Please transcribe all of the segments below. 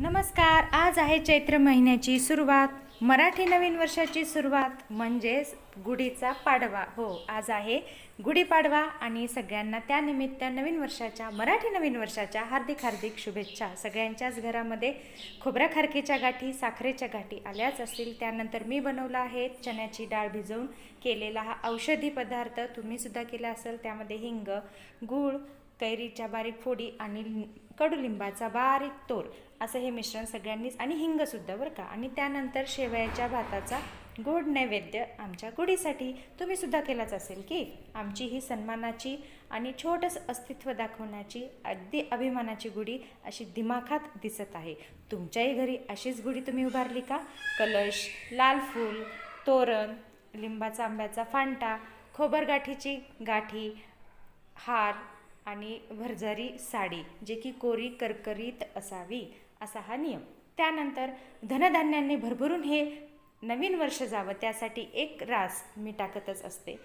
नमस्कार आज आहे चैत्र महिन्याची सुरुवात. मराठी नवीन वर्षाची सुरुवात म्हणजेच गुढीचा पाडवा. हो आज आहे गुढीपाडवा आणि सगळ्यांना त्यानिमित्त नवीन वर्षाच्या मराठी नवीन वर्षाच्या हार्दिक हार्दिक शुभेच्छा. सगळ्यांच्याच घरामध्ये खोबऱ्या खारकेच्या गाठी साखरेच्या गाठी आल्याच असतील. त्यानंतर मी बनवला आहे चण्याची डाळ भिजवून केलेला हा औषधी पदार्थ. तुम्हीसुद्धा केला असेल त्यामध्ये हिंग गूळ कैरीच्या बारीक फोडी आणि कडुलिंबाचा बारीक तोर असं हे मिश्रण सगळ्यांनीच आणि हिंगसुद्धा बरं का. आणि त्यानंतर शेवयाच्या भाताचा गोड नैवेद्य आमच्या गुढीसाठी तुम्ही सुद्धा केलाच असेल की. आमची ही सन्मानाची आणि छोटंसं अस्तित्व दाखवण्याची अगदी अभिमानाची गुढी अशी दिमाखात दिसत आहे. तुमच्याही घरी अशीच गुढी तुम्ही उभारली का? कलश लाल फूल तोरण लिंबाचा आंब्याचा फांटा खोबरगाठीची गाठी हार आणि भरजारी साडी जे की कोरी करकरीत असावी असा हा नियम. त्यानंतर धनधान्यांनी भरभरून हे नवीन वर्ष जावं त्यासाठी एक रास मी टाकतच असते.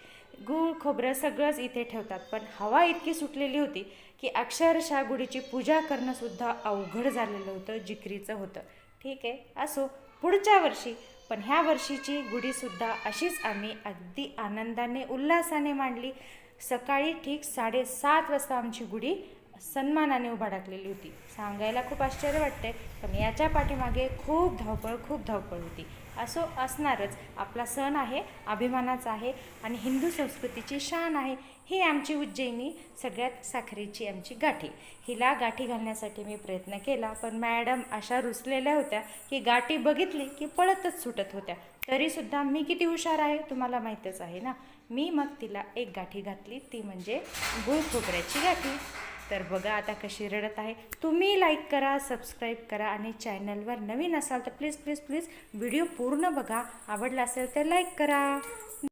गूळ खोबरं सगळंच इथे ठेवतात पण हवा इतकी सुटलेली होती की अक्षरशः गुढीची पूजा करणंसुद्धा अवघड झालेलं होतं जिकरीचं होतं. ठीक आहे असो पुढच्या वर्षी. पण ह्या वर्षीची गुढीसुद्धा अशीच आम्ही अगदी आनंदाने उल्हासाने मांडली. सकाळी ठीक साडेसात वाजता आमची गुढी सन्मानाने उभा टाकलेली होती. सांगायला खूप आश्चर्य वाटते पण याच्या पाठीमागे खूप धावपळ खूप धावपळ होती. असो असणारच आपला सण आहे अभिमानाचा आहे आणि हिंदू संस्कृतीची शान आहे ही आमची उज्जैनी सगळ्यात साखरेची आमची गाठी. हिला गाठी घालण्यासाठी मी प्रयत्न केला पण मॅडम अशा रुसलेल्या होत्या की गाठी बघितली की पळतच सुटत होत्या. तरीसुद्धा मी किती हुशार आहे तुम्हाला माहीतच आहे ना? मी मग तिला एक गाठी घातली ती म्हणजे गुळ खोबऱ्याची गाठी. तर बघा आता कशी रडत आहे. तुम्ही लाईक करा सबस्क्राईब करा आणि चॅनलवर नवीन असाल तर प्लीज प्लीज प्लीज व्हिडिओ पूर्ण बघा. आवडला असेल तर लाईक करा.